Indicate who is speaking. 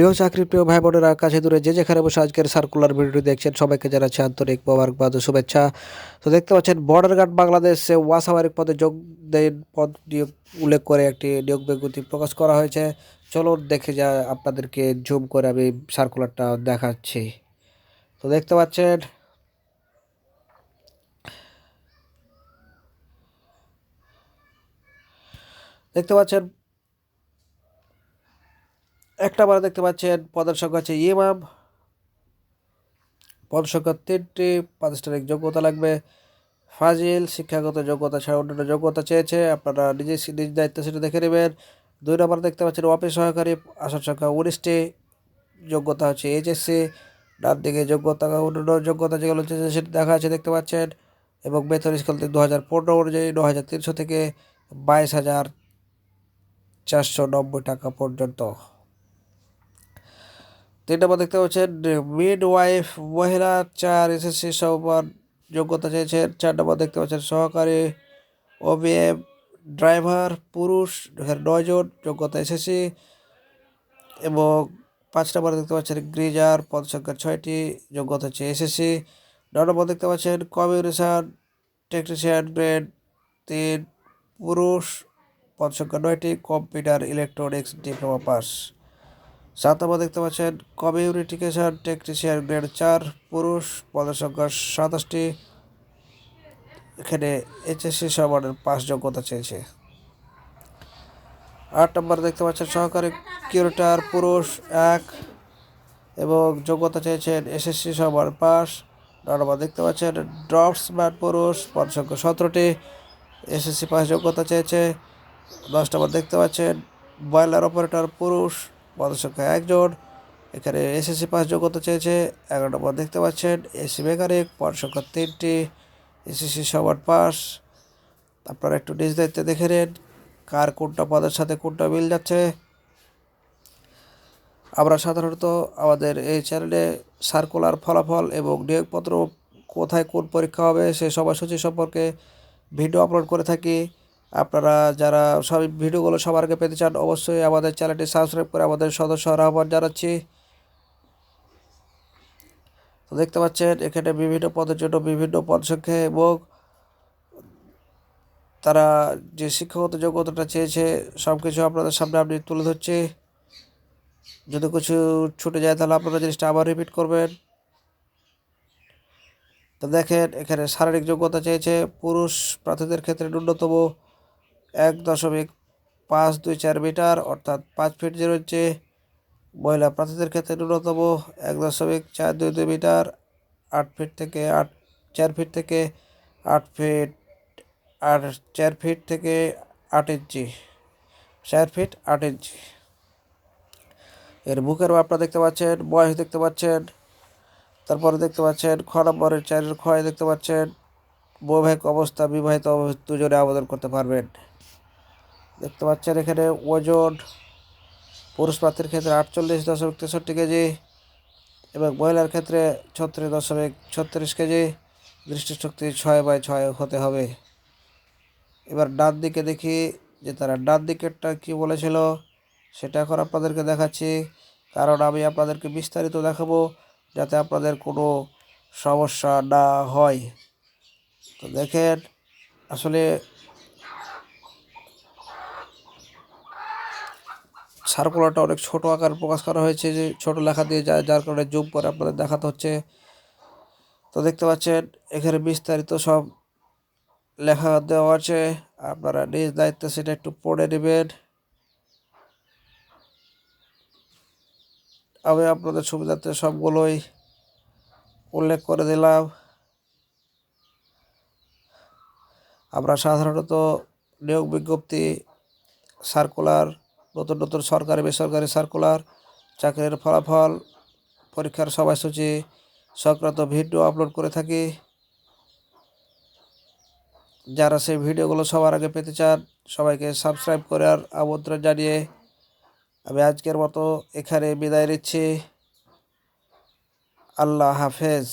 Speaker 1: প্রিয় চাকরি, প্রিয় ভাই বোনেরা কাছে দূরে যে যেখানে বসে আজকের সার্কুলার ভিডিওটি দেখছেন, সবাইকে জানাচ্ছি আন্তরিক মোবারকবাদ ও শুভেচ্ছা। তো দেখতে পাচ্ছেন বর্ডার গার্ড বাংলাদেশে ওয়াসাবারিক পদে যোগ দেন পদ নিয়োগ, উল্লেখ করে একটি নিয়োগ বিজ্ঞপ্তি প্রকাশ করা হয়েছে। চলো দেখে যা, আপনাদেরকে জুম করে আমি সার্কুলারটা দেখাচ্ছি। তো দেখতে পাচ্ছেন দেখতে পাচ্ছেন এক নম্বরে দেখতে পাচ্ছেন, পদের সংখ্যা হচ্ছে ইমাম পদ সংখ্যা তিনটি প্রাতিষ্ঠানিক যোগ্যতা লাগবে। ফাজিল, শিক্ষাগত যোগ্যতা ছাড়া অন্যান্য যোগ্যতা চেয়েছে। আপনারা নিজে নিজ দায়িত্ব সেটা দেখে নেবেন। দুই নম্বর দেখতে পাচ্ছেন, অফিস সহকারী, আসন সংখ্যা উনিশটি, যোগ্যতা হচ্ছে এইচএসসি। ডান দিকে যোগ্যতা অন্যান্য যোগ্যতা যেগুলো হচ্ছে সেটা দেখা আছে দেখতে পাচ্ছেন। এবং বেতন স্কেল দু হাজার পনেরো অনুযায়ী ন হাজার তিনশো থেকে বাইশ হাজার চারশো নব্বই টাকা পর্যন্ত। তিন নম্বর দেখতে পাচ্ছেন মিড ওয়াইফ মহিলা, চার এসএসসি সমান যোগ্যতা চেয়েছেন চার নম্বর দেখতে পাচ্ছেন, সহকারী ওবিএম ড্রাইভার পুরুষ নয়জন যোগ্যতা এসএসসি এবং পাঁচ নম্বর দেখতে পাচ্ছেন, গ্রিজার পদ সংখ্যা ছয়টি, যোগ্যতা হচ্ছে এসএসসি। নয় নম্বর দেখতে পাচ্ছেন কমিউনিকেশন টেকনিশিয়ান গ্রেড তিন, পুরুষ পদ সংখ্যা নয়টি কম্পিউটার ইলেকট্রনিক্স ডিপ্লোমা পাস সাত নম্বর দেখতে পাচ্ছেন কমিউনিকেশন টেকনিশিয়ান গ্রেড চার, পুরুষ, পদের সংখ্যা সাতাশটি। এখানে এইচএসসি সমানের পাস যোগ্যতা চেয়েছে। আট নম্বর দেখতে পাচ্ছেন সহকারী কিউরেটার, পুরুষ এক, এবং যোগ্যতা চেয়েছেন এসএসসি সমান পাস নয় নম্বর দেখতে পাচ্ছেন ড্রপসম্যান পুরুষ পদ সংখ্যা সতেরোটি, এসএসসি পাস যোগ্যতা চেয়েছে। দশ নম্বর দেখতে পাচ্ছেন বয়লার অপারেটর, পুরুষ পদসংখ্যা একজন। এখানে এসএসসি পাস যোগ্যতা চেয়েছে এগারো নম্বর দেখতে পাচ্ছেন। এসি মেকানিক পদ সংখ্যা তিনটি। এসএসসি সবার পাস। আপনারা একটু নিজ দায়িত্বে দেখে নিন, কার কোনটা পদের সাথে কোনটা মিল যাচ্ছে। আমরা সাধারণত আমাদের এই চ্যানেলে সার্কুলার ফলাফল এবং নিয়োগপত্র কোথায় কোন পরীক্ষা হবে, সে সময়সূচি সম্পর্কে ভিডিও আপলোড করে থাকি। আপনারা যারা সব ভিডিওগুলো সবার আগে পেতে চান, অবশ্যই আমাদের চ্যানেলটি সাবস্ক্রাইব করে আমাদের সদস্য আহ্বান জানাচ্ছি। তো দেখতে পাচ্ছেন, এখানে বিভিন্ন পদের জন্য বিভিন্ন পদ সংখ্যা এবং তারা যে শিক্ষাগত যোগ্যতাটা চেয়েছে সব কিছু আপনাদের সামনে আপনি তুলে ধরছি। যদি কিছু ছুটে যায়, তাহলে আপনারা জিনিসটা আবার রিপিট করবেন। তো দেখেন, এখানে শারীরিক যোগ্যতা চেয়েছে, পুরুষ প্রার্থীদের ক্ষেত্রে ন্যূনতম এক দশমিক পাঁচ দুই চার মিটার, অর্থাৎ পাঁচ ফিট জিরো ইঞ্চি। মহিলা প্রার্থীদের ক্ষেত্রে ন্যূনতম এক দশমিক চার দুই দুই মিটার, আট ফিট থেকে আট, চার ফিট থেকে আট ফিট, আর চার ফিট থেকে আট ইঞ্চি, চার ফিট আট ইঞ্চি। এর বুকের আপনারা দেখতে পাচ্ছেন, বয়স দেখতে পাচ্ছেন, তারপরে দেখতে পাচ্ছেন, খ নম্বরের চারের ক্ষয় দেখতে পাচ্ছেন বৈবাহিক অবস্থা, বিবাহিত দুজনে আবেদন করতে পারবেন। দেখতে পাচ্ছেন এখানে ওজন পুরুষ প্রার্থীর ক্ষেত্রে আটচল্লিশ দশমিক তেষট্টি কেজি এবং মহিলার ক্ষেত্রে ছত্রিশ দশমিক ছত্রিশ কেজি। দৃষ্টিশক্তি ছয় বাই ছয় হতে হবে। এবার ডান দিকে দেখি যে তারা ডান দিকেরটা কী বলেছিল, সেটা এখন আপনাদেরকে দেখাচ্ছি। কারণ আমি আপনাদেরকে বিস্তারিত দেখাবো যাতে আপনাদের কোনো সমস্যা না হয়। তো দেখেন, আসলে সার্কুলারটা অনেক ছোট আকার প্রকাশ করা হয়েছে, যে ছোট লেখা দিয়ে যায় যার কারণে জুম করে আপনাদের দেখাতে হচ্ছে। তো দেখতে পাচ্ছেন, এখানে বিস্তারিত সব লেখা দেওয়া আছে। আপনারা নিজ দায়িত্বে সেটা একটু পড়ে নেবেন। আমি আপনাদের সুবিধাতে সবগুলোই উল্লেখ করে দিলাম। আমরা সাধারণত নিয়োগ বিজ্ঞপ্তি সার্কুলার নতুন নতুন সরকারি, বেসরকারি সার্কুলার চাকরির ফলাফল, পরীক্ষার সময়সূচি, সংক্রান্ত ভিডিও আপলোড করে থাকি। যারা সেই ভিডিওগুলো সবার আগে পেতে চান, সবাইকে সাবস্ক্রাইব করার আমন্ত্রণ জানিয়ে আমি আজকের মতো এখানে বিদায় নিচ্ছি। আল্লাহ হাফেজ।